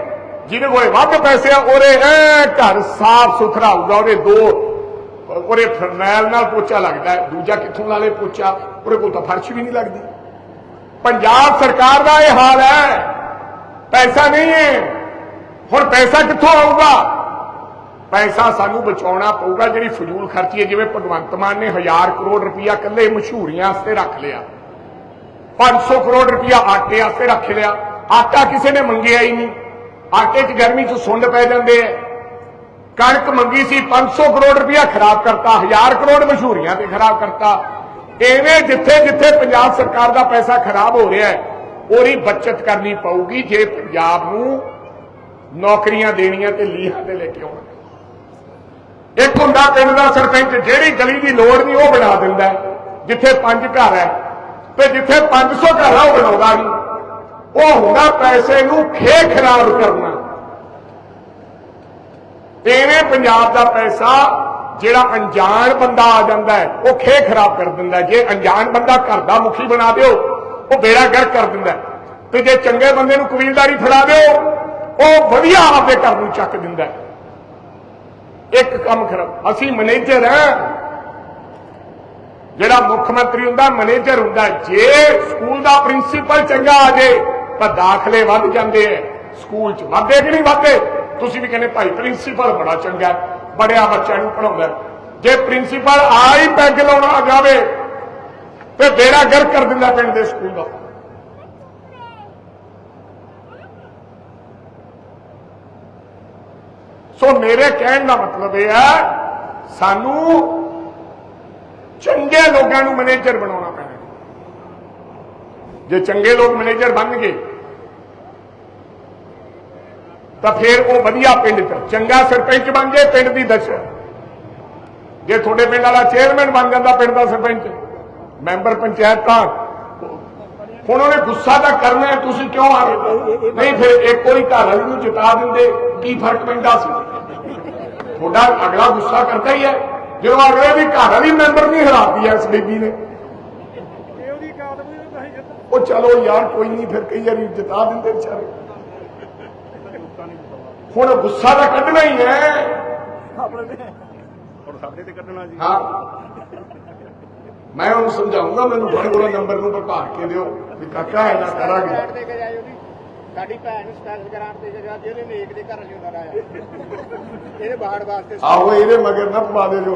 ਜਿਹਦੇ ਕੋਲ ਵੱਧ ਪੈਸੇ ਆ, ਉਹਦੇ ਐ ਘਰ ਸਾਫ਼ ਸੁਥਰਾ ਹੋਊਗਾ, ਉਹਦੇ ਦੋ, ਉਹਦੇ ਫਰਨੈਲ ਨਾਲ ਪੋਚਾ ਲੱਗਦਾ, ਦੂਜਾ ਕਿੱਥੋਂ ਲਾ ਲੇ ਪੋਚਾ, ਉਹਦੇ ਕੋਲ ਤਾਂ ਫਰਸ਼ ਵੀ ਨਹੀਂ ਲੱਗਦੀ। ਪੰਜਾਬ ਸਰਕਾਰ ਦਾ ਇਹ ਹਾਲ ਹੈ, ਪੈਸਾ ਨਹੀਂ ਹੈ। ਹੁਣ ਪੈਸਾ ਕਿੱਥੋਂ ਆਊਗਾ? ਪੈਸਾ ਸਾਨੂੰ ਬਚਾਉਣਾ ਪਊਗਾ, ਜਿਹੜੀ ਫਜ਼ੂਲ ਖਰਚੀ ਹੈ, ਜਿਵੇਂ ਭਗਵੰਤ ਮਾਨ ਨੇ 1000 ਕਰੋੜ ਰੁਪਇਆ ਇਕੱਲੇ ਮਸ਼ਹੂਰੀਆਂ ਵਾਸਤੇ ਰੱਖ ਲਿਆ। 500 ਕਰੋੜ ਰੁਪਇਆ ਆਟੇ ਵਾਸਤੇ ਰੱਖ ਲਿਆ। ਆਟਾ ਕਿਸੇ ਨੇ ਮੰਗਿਆ ਹੀ ਨਹੀਂ। ਆਟੇ 'ਚ ਗਰਮੀ 'ਚ ਸੁੰਡ ਪੈ ਜਾਂਦੇ ਐ। ਕਣਕ ਮੰਗੀ ਸੀ 500 ਕਰੋੜ ਰੁਪਇਆ ਖਰਾਬ ਕਰਤਾ 1000 ਕਰੋੜ ਮਸ਼ਹੂਰੀਆਂ ਤੇ ਖਰਾਬ ਕਰਤਾ। ਐਵੇਂ ਜਿੱਥੇ ਜਿੱਥੇ ਪੰਜਾਬ ਸਰਕਾਰ ਦਾ ਪੈਸਾ ਖਰਾਬ ਹੋ ਰਿਹਾ ਹੈ ਉਹਦੀ ਬਚਤ ਕਰਨੀ ਪਊਗੀ ਜੇ ਪੰਜਾਬ ਨੂੰ ਨੌਕਰੀਆਂ ਦੇਣੀਆਂ ਤੇ ਲੀਹਾਂ ਤੇ ਲੈ ਕੇ ਆਉਣਾ। ਇੱਕ ਹੁੰਦਾ ਪਿੰਡ ਦਾ ਸਰਪੰਚ, ਜਿਹੜੀ ਗਲੀ ਦੀ ਲੋੜ ਨਹੀਂ ਉਹ ਬਣਾ ਦਿੰਦਾ, ਜਿੱਥੇ ਪੰਜ ਘਰ ਹੈ ਤੇ ਜਿੱਥੇ 500 ਘਰ ਆ, ਉਹ ਬਣਾਉਂਦਾ ਨਹੀਂ ਉਹ ਹੁੰਦਾ ਪੈਸੇ ਨੂੰ ਖੇ ਖਰਾਬ ਕਰਨਾ। ਐਵੇਂ ਪੰਜਾਬ ਦਾ ਪੈਸਾ ਜਿਹੜਾ ਅਣਜਾਣ ਬੰਦਾ ਆ ਜਾਂਦਾ ਹੈ, ਉਹ ਖੇ ਖਰਾਬ ਕਰ ਦਿੰਦਾ ਜੇ ਅਣਜਾਣ ਬੰਦਾ ਘਰ ਦਾ ਮੁਖੀ ਬਣਾ ਦਿਓ, ਉਹ ਬੇੜਾ ਗਰ ਕਰ ਦਿੰਦਾ ਤੇ ਜੇ ਚੰਗੇ ਬੰਦੇ ਨੂੰ ਕਬੀਲਦਾਰੀ ਫੜਾ ਦਿਓ, ਉਹ ਵਧੀਆ ਆਪਦੇ ਘਰ ਨੂੰ ਚੱਕ ਦਿੰਦਾ ਇੱਕ ਕੰਮ ਖਰਾਬ ਅਸੀਂ ਮੈਨੇਜਰ ਹਾਂ। ਜਿਹੜਾ ਮੁੱਖ ਮੰਤਰੀ ਹੁੰਦਾ, ਮੈਨੇਜਰ ਹੁੰਦਾ ਜੇ ਸਕੂਲ ਦਾ ਪ੍ਰਿੰਸੀਪਲ ਚੰਗਾ ਆ ਜੇ ਤਾਂ ਦਾਖਲੇ ਵੱਧ ਜਾਂਦੇ ਐ। ਸਕੂਲ 'ਚ ਵੱਧਦੇ ਕਿ ਨਹੀਂ ਵੱਧਦੇ? ਤੁਸੀਂ ਵੀ ਕਹਿੰਦੇ ਭਾਈ ਪ੍ਰਿੰਸੀਪਲ ਬੜਾ ਚੰਗਾ ਹੈ, ਬੜਿਆ ਬੱਚਿਆਂ ਨੂੰ ਪੜਾਉਂਦਾ ਜੇ ਪ੍ਰਿੰਸੀਪਲ ਆ ਹੀ ਪੈਗ ਲਾਉਣਾ ਜਾਵੇ ਤੇ ਬੇੜਾ ਗਰ ਕਰ ਦਿੰਦਾ ਪਿੰਡ ਦੇ ਸਕੂਲ ਦਾ। ਸੋ ਮੇਰੇ ਕਹਿਣ ਦਾ ਮਤਲਬ ਇਹ ਹੈ ਸਾਨੂੰ ਚੰਗੇ ਲੋਕਾਂ ਨੂੰ ਮੈਨੇਜਰ ਬਣਾਉਣਾ ਪੈਣਾ। ਜੇ ਚੰਗੇ ਲੋਕ ਮੈਨੇਜਰ ਬਣ ਗਏ ਤਾਂ ਫਿਰ ਉਹ ਵਧੀਆ ਪਿੰਡ ਚ ਚੰਗਾ ਸਰਪੰਚ ਬਣ ਜੇ ਪਿੰਡ ਦੀ ਦਸ਼ਾ। ਜੇ ਤੁਹਾਡੇ ਪਿੰਡ ਵਾਲਾ ਚੇਅਰਮੈਨ ਬਣ ਜਾਂਦਾ ਪਿੰਡ ਦਾ ਸਰਪੰਚ ਮੈਂਬਰ ਪੰਚਾਇਤ ਤਾਂ ਹੁਣ ਉਹਨੇ ਗੁੱਸਾ ਤਾਂ ਕਰਨਾ ਹੈ, ਤੁਸੀਂ ਕਿਉਂ ਆ ਗਏ ਨਹੀਂ ਫਿਰ ਇੱਕ ਵਾਰੀ ਘਰ ਵਾਲੀ ਨੂੰ ਜਿਤਾ ਦਿੰਦੇ ਕੀ ਫ਼ਰਕ ਪੈਂਦਾ ਸੀ? ਤੁਹਾਡਾ ਅਗਲਾ ਗੁੱਸਾ ਕਰਦਾ ਹੀ ਹੈ। ਜਦੋਂ ਅਗਲੇ ਦੀ ਘਰ ਵਾਲੀ ਮੈਂਬਰ ਨਹੀਂ ਹਰਾਤੀ ਐ ਇਸ ਬੀਬੀ ਨੇ। ਉਹ ਚਲੋ ਯਾਰ ਕੋਈ ਨਹੀਂ ਫਿਰ ਕਈ ਵਾਰੀ ਜਿਤਾ ਦਿੰਦੇ ਵਿਚਾਰੇ। ਹੁਣ ਗੁੱਸਾ ਤਾਂ ਕੱਢਣਾ ਹੀ ਹੈ। ਆਪਣੇ ਤੇ ਹੁਣ ਸਾਡੇ ਤੇ ਕੱਢਣਾ ਜੀ। ਹਾਂ। ਮੈਂ ਉਹਨੂੰ ਸਮਝਾਉਂਗਾ ਮੈਨੂੰ ਫੜ ਕੋਲ ਨੰਬਰ ਨੂੰ ਭਰਪਾ ਕੇ ਦਿਓ ਵੀ ਕਾਕਾ ਇਹਨਾਂ ਕਰਾਂਗੇ। ਗ੍ਰਾਂਟ ਦੇ ਕੇ ਜਾਏ ਉਹਦੀ ਸਾਡੀ ਭੈਣ ਨੂੰ ਸਪੈਸ਼ਲ ਗ੍ਰਾਂਟ ਦੇ ਕੇ ਜਾ ਜਿਹਨੇ ਨੇਕ ਦੇ ਘਰ ਜਿਉਂਦਾ ਰਾਇਆ ਇਹਦੇ ਬਾੜ ਵਾਸਤੇ ਆਹੋ ਇਹਦੇ ਮਗਰ ਨਾ ਪਵਾ ਦੇ ਜੋ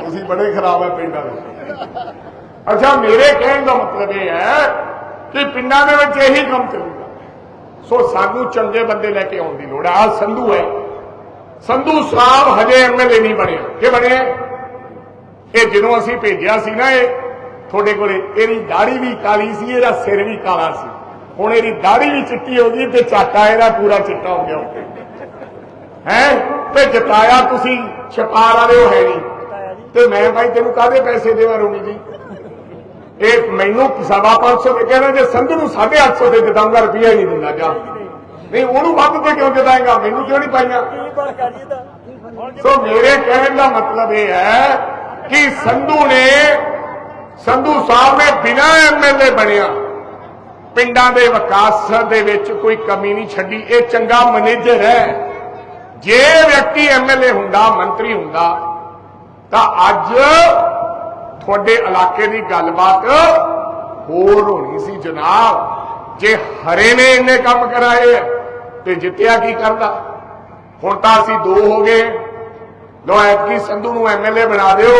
ਤੁਸੀਂ ਬੜੇ ਖਰਾਬ ਹੈ ਪਿੰਡਾਂ ਦੇ ਅੱਛਾ ਮੇਰੇ ਕਹਿਣ ਦਾ ਮਤਲਬ ਇਹ ਹੈ ਕਿ ਪਿੰਡਾਂ ਦੇ ਵਿੱਚ ਇਹੀ ਕੰਮ ਚੱਲੂਗਾ। ਸੋ ਸਾਨੂੰ ਚੰਗੇ ਬੰਦੇ ਲੈ ਕੇ ਆਉਣ ਦੀ ਲੋੜ ਹੈ। ਆ ਸੰਧੂ ਹੈ। ਸੰਧੂ ਸਾਹਿਬ ਹਜੇ ਐਮਐਲਏ ਨਹੀਂ ਬਣਿਆ। ਕਿ ਬਣਿਆ? ਇਹ ਜਦੋਂ ਅਸੀਂ ਭੇਜਿਆ ਸੀ ਨਾ ਇਹ ਤੁਹਾਡੇ ਕੋਲੇ ਇਹਦੀ ਦਾੜੀ ਵੀ ਕਾਲੀ ਸੀ ਇਹਦਾ ਸਿਰ ਵੀ ਕਾਲਾ ਸੀ। ਹੁਣ ਇਹਦੀ ਦਾੜੀ ਵੀ ਚਿੱਟੀ ਹੋ ਗਈ ਤੇ ਚਾਟਾ ਇਹਦਾ ਪੂਰਾ ਚਿੱਟਾ ਹੋ ਗਿਆ। ਹੈ? ਤੇ ਜਤਾਇਆ ਤੁਸੀਂ ਛਪਾਰ ਵਾਲੇ ਹੋ ਹੈ ਨਹੀਂ ਤੇ ਮੈਂ ਭਾਈ ਤੈਨੂੰ ਕਾਹਦੇ ਪੈਸੇ ਦੇਵਾਂ ਰੋਣੀ ਜੀ? ਇਹ ਮੈਨੂੰ ਸਵਾ ਪੰਜ ਸੌ ਦੇ ਕਹਿੰਦਾ ਜੇ ਸੰਧੂ ਨੂੰ 850 ਦੇ ਦਊਂਗਾ ਰੁਪਈਆ ਹੀ ਨਹੀਂ ਦਿੰਦਾ, ਜਾ। ਨਹੀਂ, ਉਹਨੂੰ ਵੱਧ ਤੇ ਕਿਉਂ ਦਿੰਦਾਂਗਾ ਮੈਨੂੰ ਕਿਉਂ ਨਹੀਂ ਪਾਈਆਂ? ਸੋ ਮੇਰੇ ਕਹਿਣ ਦਾ ਮਤਲਬ ਇਹ ਹੈ ਕਿ ਸੰਧੂ ਨੇ, ਸੰਧੂ ਸਾਹਿਬ ਨੇ ਬਿਨਾਂ ਐਮਐਲਏ ਬਣਿਆ, ਪਿੰਡਾਂ ਦੇ ਵਿਕਾਸ ਦੇ ਵਿੱਚ ਕੋਈ ਕਮੀ ਨਹੀਂ ਛੱਡੀ। ਇਹ ਚੰਗਾ ਮੈਨੇਜਰ ਹੈ। ਜੇ ਵਿਅਕਤੀ ਐਮਐਲਏ ਹੁੰਦਾ, ਮੰਤਰੀ ਹੁੰਦਾ, ਤਾਂ ਅੱਜ ਤੁਹਾਡੇ ਇਲਾਕੇ ਦੀ ਗੱਲਬਾਤ ਹੋਰ ਹੋਣੀ ਸੀ ਜਨਾਬ। ਜੇ ਹਰੇ ਨੇ ਇੰਨੇ ਕੰਮ ਕਰਾਏ ਤੇ ਜਿੱਤਿਆ ਕੀ ਕਰਦਾ? ਹੁਣ ਤਾਂ ਅਸੀਂ ਦੋ ਹੋ ਗਏ। ਲੋ ਐਤਕੀ ਸੰਧੂ ਨੂੰ ਐਮਐਲਏ ਬਣਾ ਦਿਓ,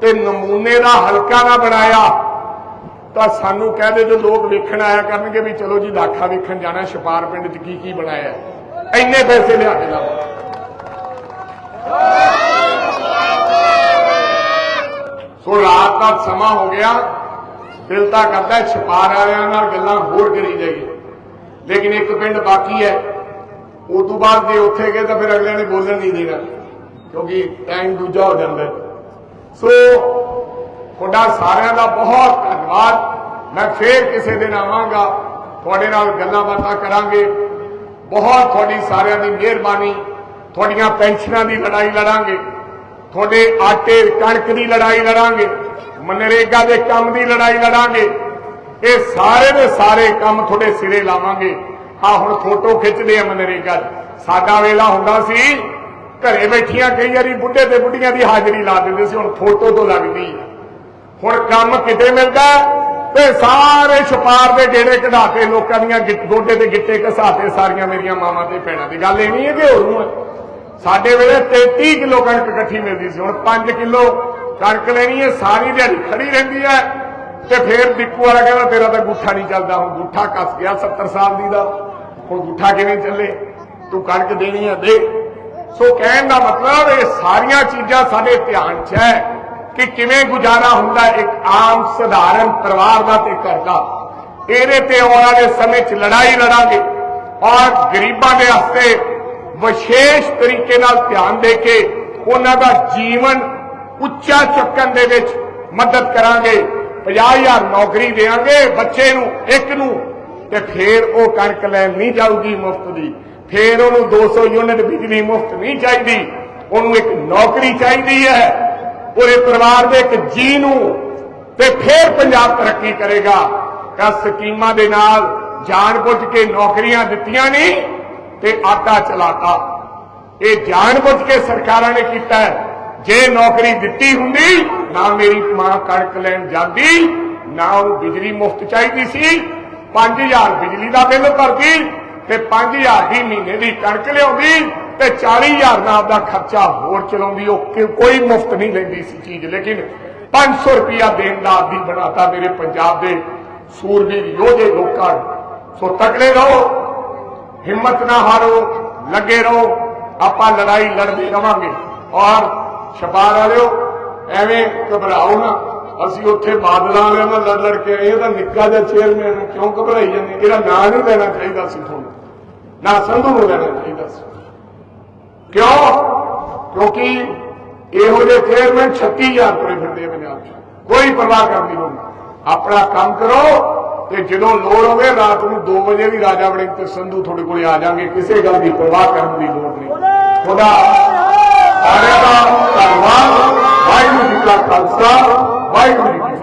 ਤੇ ਨਮੂਨੇ ਦਾ ਹਲਕਾ ਨਾ ਬਣਾਇਆ, ਤਾਂ ਸਾਨੂੰ ਕਹਦੇ ਜੋ ਲੋਕ ਵੇਖਣ ਆਇਆ ਕਰਨਗੇ ਵੀ ਚਲੋ ਜੀ ਦਾਖਾ ਵੇਖਣ ਜਾਣਾ, ਛਪਾਰ ਪਿੰਡ 'ਚ ਕੀ ਕੀ ਬਣਾਇਆ। ਇੰਨੇ ਪੈਸੇ ਲਿਆ ਕੇ ਲਾਓ। ਸੋ ਰਾਤ ਦਾ ਸਮਾਂ ਹੋ ਗਿਆ। ਦਿਲ ਤਾਂ ਕਰਦਾ ਹੈ ਛਪਾਰ ਵਾਲਿਆਂ ਨਾਲ ਗੱਲਾਂ ਹੋਰ ਕਰੀ ਜਾਈਏ। ਲੇਕਿਨ ਇੱਕ ਪਿੰਡ ਬਾਕੀ ਹੈ। ਉਸ ਤੋਂ ਬਾਅਦ ਜੇ ਉੱਥੇ ਗਏ ਤਾਂ ਫਿਰ ਅਗਲਿਆਂ ਨੇ ਬੋਲਣ ਨਹੀਂ ਦੇਣਾ, ਕਿਉਂਕਿ ਟਾਈਮ ਦੂਜਾ ਹੋ ਜਾਂਦਾ। ਸੋ ਤੁਹਾਡਾ ਸਾਰਿਆਂ ਦਾ ਬਹੁਤ ਧੰਨਵਾਦ। ਮੈਂ ਫੇਰ ਕਿਸੇ ਦਿਨ ਆਵਾਂਗਾ, ਤੁਹਾਡੇ ਨਾਲ ਗੱਲਾਂ ਬਾਤਾਂ ਕਰਾਂਗੇ। ਬਹੁਤ ਤੁਹਾਡੀ ਸਾਰਿਆਂ ਦੀ ਮਿਹਰਬਾਨੀ, ਤੁਹਾਡੀਆਂ ਪੈਨਸ਼ਨਾਂ ਦੀ ਲੜਾਈ ਲੜਾਂਗੇ। ਤੁਹਾਡੇ ਆਟੇ ਕਣਕ ਦੀ ਲੜਾਈ ਲੜਾਂਗੇ, ਮਨਰੇਗਾ ਦੇ ਕੰਮ ਦੀ ਲੜਾਈ ਲੜਾਂਗੇ, ਇਹ ਸਾਰੇ ਦੇ ਸਾਰੇ ਕੰਮ ਤੁਹਾਡੇ ਸਿਰੇ ਲਾਵਾਂਗੇ। ਆ ਹੁਣ ਫੋਟੋ ਖਿੱਚਦੇ ਆ ਮਨਰੇਗਾ ਸਾਡਾ ਵੇਲਾ ਹੁੰਦਾ ਸੀ, ਘਰੇ ਬੈਠੀਆਂ ਕਈ ਵਾਰੀ ਬੁੱਢੇ ਤੇ ਬੁੱਢੀਆਂ ਦੀ ਹਾਜ਼ਰੀ ਲਾ ਦਿੰਦੇ ਸੀ, ਹੁਣ ਫੋਟੋ ਤੋਂ ਲੱਗਦੀ ਹੈ ਹੁਣ ਕੰਮ ਕਿਤੇ ਮਿਲਦਾ ਤੇ ਸਾਰੇ ਛਪਾਰ ਦੇ ਗੇੜੇ ਕਢਾਤੇ ਲੋਕਾਂ ਦੀਆਂ ਗੋਡੇ ਤੇ ਗਿੱਟੇ ਘਸਾਤੇ ਸਾਰੀਆਂ ਮੇਰੀਆਂ ਮਾਵਾਂ ਤੇ ਭੈਣਾਂ ਦੀ। ਗੱਲ ਇਹ ਨਹੀਂ ਹੈ ਕਿ ਹੋਰ ਨੂੰ ਹੈ। ਸਾਡੇ ਵੇਲੇ 33 ਕਿਲੋ ਕਣਕ ਇਕੱਠੀ ਮਿਲਦੀ ਸੀ, ਹੁਣ 5 ਕਿਲੋ ਕਣਕ ਲੈਣੀ ਹੈ, ਸਾਰੀ ਦਿਹਾੜੀ ਖੜੀ ਰਹਿੰਦੀ ਹੈ। ਤੇ ਫੇਰ ਦਿੱਕੂ ਵਾਲਾ ਕਹਿੰਦਾ, ਤੇਰਾ ਤਾਂ ਗੁੱਠਾ ਨਹੀਂ ਚੱਲਦਾ, ਹੁਣ ਗੁੱਠਾ ਕੱਸ ਗਿਆ 70 ਸਾਲ ਦੀ ਦਾ। ਹੁਣ ਗੁੱਠਾ ਕਿਵੇਂ ਚੱਲੇ? ਤੂੰ ਕਣਕ ਦੇਣੀ ਹੈ, ਦੇ। ਸੋ ਕਹਿਣ ਦਾ ਮਤਲਬ ਇਹ ਸਾਰੀਆਂ ਚੀਜ਼ਾਂ ਸਾਡੇ ਧਿਆਨ 'ਚ ਹੈ ਕਿ ਕਿਵੇਂ ਗੁਜ਼ਾਰਾ ਹੁੰਦਾ ਇੱਕ ਆਮ ਸਧਾਰਨ ਪਰਿਵਾਰ ਦਾ ਤੇ ਘਰ ਦਾ। ਇਹਦੇ ਤੇ ਆਉਣ ਵਾਲੇ ਸਮੇਂ 'ਚ ਲੜਾਈ ਲੜਾਂਗੇ ਔਰ ਗਰੀਬਾਂ ਦੇ ਹੱਥੇ ਵਿਸ਼ੇਸ਼ ਤਰੀਕੇ ਨਾਲ ਧਿਆਨ ਦੇ ਕੇ ਉਹਨਾਂ ਦਾ ਜੀਵਨ ਉੱਚਾ ਚੱਕਣ ਦੇ ਵਿੱਚ ਮਦਦ ਕਰਾਂਗੇ। 50000 ਨੌਕਰੀ ਦੇਵਾਂਗੇ ਬੱਚੇ ਨੂੰ, ਇੱਕ ਨੂੰ, ਤੇ ਫੇਰ ਉਹ ਕਣਕ ਲੈਣ ਨਹੀਂ ਜਾਊਗੀ ਮੁਫਤ ਦੀ। ਫੇਰ ਉਹਨੂੰ 200 ਯੂਨਿਟ ਬਿਜਲੀ ਮੁਫਤ ਨਹੀਂ ਚਾਹੀਦੀ। ਉਹਨੂੰ ਇੱਕ ਨੌਕਰੀ ਚਾਹੀਦੀ ਹੈ। ਉਹਦੇ ਪਰਿਵਾਰ ਦੇ ਇੱਕ ਜੀ ਨੂੰ, ਤੇ ਫੇਰ ਪੰਜਾਬ ਤਰੱਕੀ ਕਰੇਗਾ। ਕਾ ਸਕੀਮਾਂ ਦੇ ਨਾਲ ਜਾਣ ਬੁੱਝ ਕੇ ਨੌਕਰੀਆਂ ਦਿੱਤੀਆਂ ਨਹੀਂ ਤੇ ਆਟਾ ਚਲਾਤਾ। ਇਹ ਜਾਣ ਬੁੱਝ ਕੇ ਸਰਕਾਰਾਂ ਨੇ ਕੀਤਾ ਜੇ ਨੌਕਰੀ ਦਿੱਤੀ ਹੁੰਦੀ, ਨਾ ਮੇਰੀ ਮਾਂ ਕਣਕ ਲੈਣ ਜਾਂਦੀ, ਨਾ ਉਹ ਬਿਜਲੀ ਮੁਫਤ ਚਾਹੀਦੀ ਸੀ। 5000 ਬਿਜਲੀ ਦਾ ਬਿੱਲ ਭਰਦੀ ਤੇ 5000 ਹੀ ਮਹੀਨੇ ਦੀ ਕਣਕ ਲਿਆਉਂਦੀ ਤੇ 40000 ਦਾ ਖਰਚਾ ਹੋਰ ਚਲਾਉਂਦੀ। ਉਹ ਕੋਈ ਮੁਫਤ ਨਹੀਂ ਲੈਂਦੀ ਸੀ ਚੀਜ਼। ਲੇਕਿਨ 500 ਰੁਪਿਆ ਦੇਣ ਦਾ ਆਦੀ ਬਣਾਤਾ ਮੇਰੇ ਪੰਜਾਬ ਦੇ ਸੂਰਬੀਰ ਯੋਧੇ ਲੋਕਾਂ ਸੋ ਤਕੜੇ ਰਹੋ। ਹਿੰਮਤ ਨਾ ਹਾਰੋ, ਲੱਗੇ ਰਹੋ, ਆਪਾਂ ਲੜਾਈ ਲੜਦੇ ਰਵਾਂਗੇ। ਔਰ ਛਪਾਰ ਵਾਲਿਓ ਐਵੇਂ ਘਬਰਾਓ ਨਾ। ਅਸੀਂ ਉੱਥੇ ਬਾਦਲਾਂ ਵਾਲਿਆਂ ਨਾਲ ਲੜ ਲੜ ਕੇ ਆਏ, ਇਹ ਨਿੱਕਾ ਜਿਹਾ ਚੇਅਰਮੈਨ ਕਿਉਂ ਘਬਰਾਈ ਜਾਂਦੇ ਇਹਦਾ ਨਾਂ ਨਹੀਂ ਲੈਣਾ ਚਾਹੀਦਾ ਸੀ ਤੁਹਾਨੂੰ। ਨਾ ਸੰਧੂ ਨੂੰ ਲੈਣਾ ਚਾਹੀਦਾ ਸੀ। ਕਿਉਂ? ਕਿਉਂਕਿ ਇਹੋ ਜਿਹੇ ਚੇਅਰਮੈਨ 36000 ਤੁਰੇ ਫਿਰਦੇ ਪੰਜਾਬ 'ਚ ਕੋਈ ਪਰਵਾਹ ਕਰਨੀ ਦੀ ਨਹੀਂ ਆਪਣਾ ਕੰਮ ਕਰੋ ਤੇ ਜਦੋਂ ਲੋੜ ਹੋਵੇ ਰਾਤ ਨੂੰ 2 ਵਜੇ ਵੀ ਰਾਜਾ ਵੜਿੰਗ ਤੇ ਸੰਧੂ ਤੁਹਾਡੇ ਕੋਲੇ ਆ ਜਾਣਗੇ ਕਿਸੇ ਗੱਲ ਦੀ ਪਰਵਾਹ ਕਰਨ ਦੀ ਲੋੜ ਨਹੀਂ। ਖੁਦਾ। ਸਾਰਿਆਂ ਦਾ ਧੰਨਵਾਦ। ਵਾਹਿਗੁਰੂ ਜੀ ਕਾ ਖਾਲਸਾ ਵਾਹਿਗੁਰੂ ਜੀ